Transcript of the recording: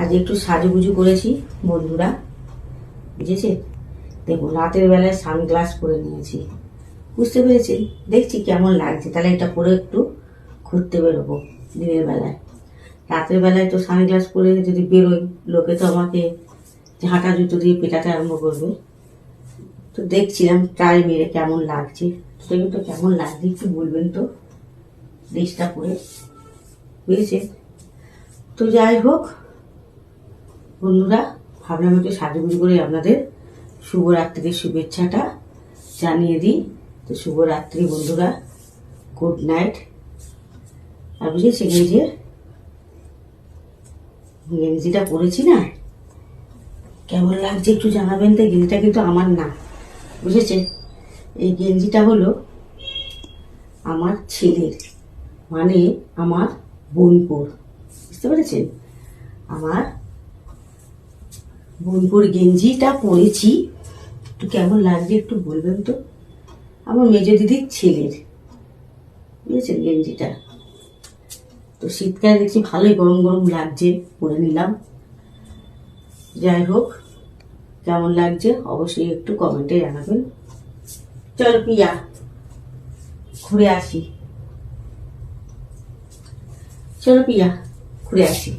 আজ একটু সাজুগুজু করেছি, বন্ধুরা। বুঝেছে? দেখুন, রাতের বেলায় সানগ্লাস পরে নিয়েছি। বুঝতে পেরেছেন দেখছি কেমন লাগছে। তাহলে এটা পরে একটু ঘুরতে বেরোবো দিনের বেলায়। রাতের বেলায় তো সানগ্লাস পরে যদি বেরোই, লোকে তো আমাকে ঝাঁটা জুতো দিয়ে পেটাতে আরম্ভ করবে। তো দেখছিলাম ট্রাই মেরে কেমন লাগছে। সেগুলো তো কেমন লাগছে, একটু বলবেন তো। ড্রেসটা পরে। বুঝেছে? তো যাই হোক বন্ধুরা, ভাবলাম একটু সাজুগুজু করে আপনাদের শুভরাত্রির শুভেচ্ছাটা জানিয়ে দিই। তো শুভরাত্রি বন্ধুরা গুড নাইট আর বুঝেছি যে গেঞ্জিটা পরেছি না, কেমন লাগছে একটু জানাবেন তো, গেঞ্জিটা কিন্তু আমার না। বুঝেছেন এই গেঞ্জিটা হলো আমার ছেলের মানে আমার বোনপুর। বুঝতে পেরেছেন? আমার বোনপুর গেঞ্জিটা পরেছি। একটু কেমন লাগছে একটু বলবেন তো? আমার মেজ দিদির ছেলের। বুঝেছেন গেঞ্জিটা? তো শীতকালে দেখছি ভালোই গরম গরম লাগছে, পরে নিলাম। যাই হোক, কেমন লাগছে অবশ্যই একটু কমেন্টে জানাবেন। চল পিয়া ঘুরে আসি। চলো পিয়া ঘুরে আসি।